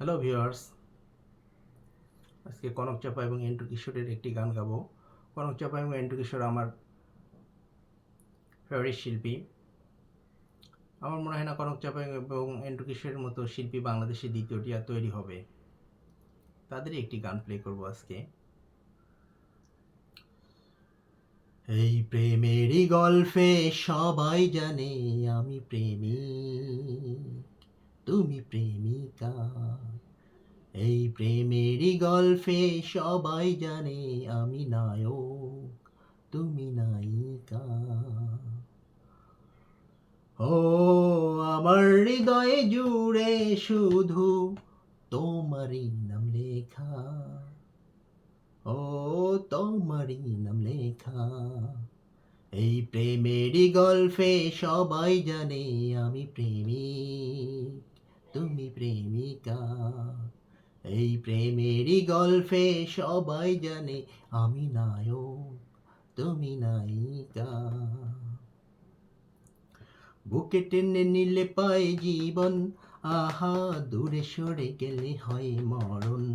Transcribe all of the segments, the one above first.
Hello viewers আজকে কনক চাপা এবং এন্টু কিশোরের একটি গান গাবো। কনক চাপা এবং এন্টু কিশোর আমার ফেভারিট শিল্পী। আমার মনে হয় না কনক চাপা এবং এন্টু কিশোরের মতো শিল্পী বাংলাদেশে দ্বিতীয়টি আর তৈরি হবে। তাদেরই একটি গান প্লে করব আজকে। এই প্রেমেরই গল্পে সবাই জানে আমি প্রেমিক তুমি প্রেমিকা এই প্রেমেরই গল্পে সবাই জানে, আমি নায়ক, তুমি নায়িকা। ও, আমার হৃদয়ে জুড়ে শুধু তোমারই নাম লেখা। ও, তোমারই নাম লেখা। এই প্রেমেরই গল্পে সবাই জানে, আমি প্রেমিক, তুমি প্রেমিকা। এই প্রেমেরই গল্পে সবাই জানে, আমি নায়ক, তুমি নায়িকা। বুকে টেনে নিলে পায় জীবন, আহা, দূরে সরে গেলে হয় মরণ।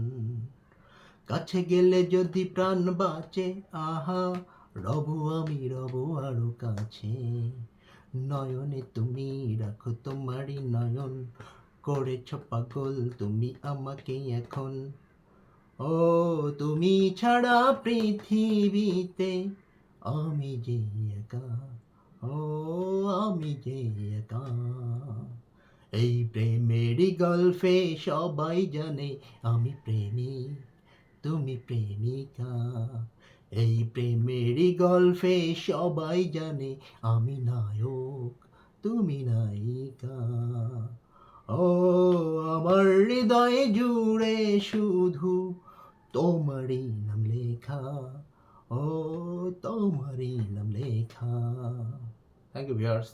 কাছে গেলে যদি প্রাণ বাঁচে, আহা, রব আমি রব আরও কাছে। নয়নে তুমি রাখো তোমারই নয়ন করেছ পাগল, তুমি আমাকে এখন। ও, তুমি ছাড়া পৃথিবীতে আমি যে একা। ও, আমি যে একা। এই প্রেমেরই গল্পে সবাই জানে আমি প্রেমিক তুমি প্রেমিকা। এই প্রেমেরই গল্পে সবাই জানে আমি নায়ক, তুমি নায়িকা। ও আমার হৃদয়ে জুড়ে শুধু তোমারই নাম লেখা। ও তোমারই নাম লেখা। Thank you viewers